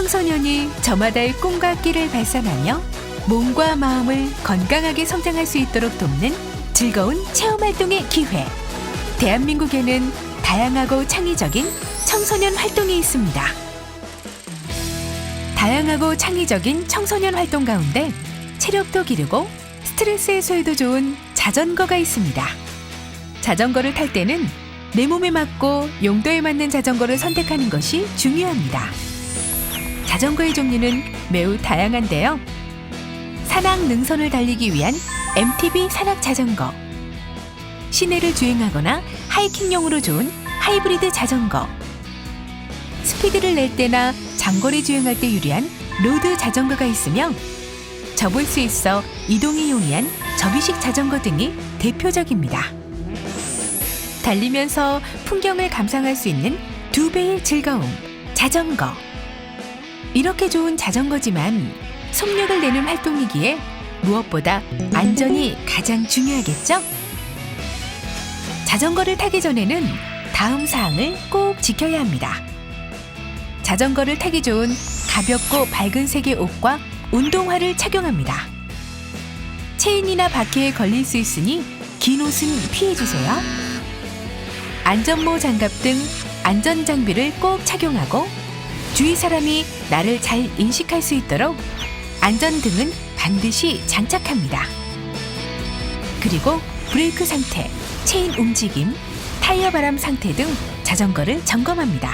청소년이 저마다의 꿈과 끼를 발산하며 몸과 마음을 건강하게 성장할 수 있도록 돕는 즐거운 체험 활동의 기회. 대한민국에는 다양하고 창의적인 청소년 활동이 있습니다. 다양하고 창의적인 청소년 활동 가운데 체력도 기르고 스트레스 해소에도 좋은 자전거가 있습니다. 자전거를 탈 때는 내 몸에 맞고 용도에 맞는 자전거를 선택하는 것이 중요합니다. 자전거의 종류는 매우 다양한데요. 산악 능선을 달리기 위한 MTB 산악 자전거, 시내를 주행하거나 하이킹용으로 좋은 하이브리드 자전거, 스피드를 낼 때나 장거리 주행할 때 유리한 로드 자전거가 있으며 접을 수 있어 이동이 용이한 접이식 자전거 등이 대표적입니다. 달리면서 풍경을 감상할 수 있는 두 배의 즐거움, 자전거. 이렇게 좋은 자전거지만 속력을 내는 활동이기에 무엇보다 안전이 가장 중요하겠죠? 자전거를 타기 전에는 다음 사항을 꼭 지켜야 합니다. 자전거를 타기 좋은 가볍고 밝은 색의 옷과 운동화를 착용합니다. 체인이나 바퀴에 걸릴 수 있으니 긴 옷은 피해주세요. 안전모 장갑 등 안전 장비를 꼭 착용하고 주위 사람이 나를 잘 인식할 수 있도록 안전등은 반드시 장착합니다. 그리고 브레이크 상태, 체인 움직임, 타이어 바람 상태 등 자전거를 점검합니다.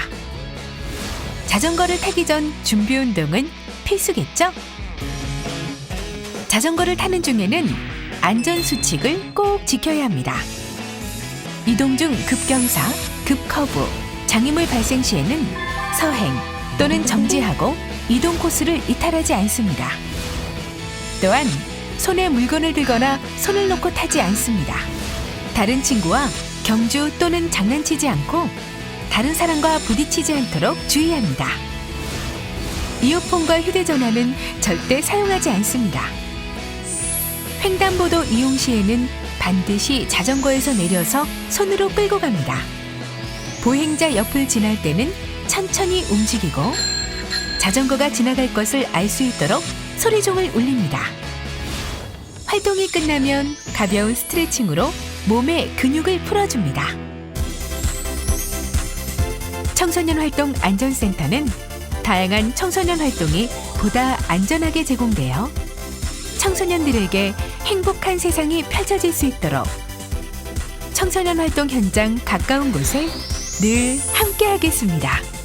자전거를 타기 전 준비 운동은 필수겠죠? 자전거를 타는 중에는 안전 수칙을 꼭 지켜야 합니다. 이동 중 급경사, 급커브, 장애물 발생 시에는 서행 또는 정지하고 이동 코스를 이탈하지 않습니다. 또한 손에 물건을 들거나 손을 놓고 타지 않습니다. 다른 친구와 경주 또는 장난치지 않고 다른 사람과 부딪히지 않도록 주의합니다. 이어폰과 휴대전화는 절대 사용하지 않습니다. 횡단보도 이용 시에는 반드시 자전거에서 내려서 손으로 끌고 갑니다. 보행자 옆을 지날 때는 천천히 움직이고 자전거가 지나갈 것을 알 수 있도록 소리종을 울립니다. 활동이 끝나면 가벼운 스트레칭으로 몸의 근육을 풀어줍니다. 청소년 활동 안전센터는 다양한 청소년 활동이 보다 안전하게 제공되어 청소년들에게 행복한 세상이 펼쳐질 수 있도록 청소년 활동 현장 가까운 곳에 늘 함께하겠습니다.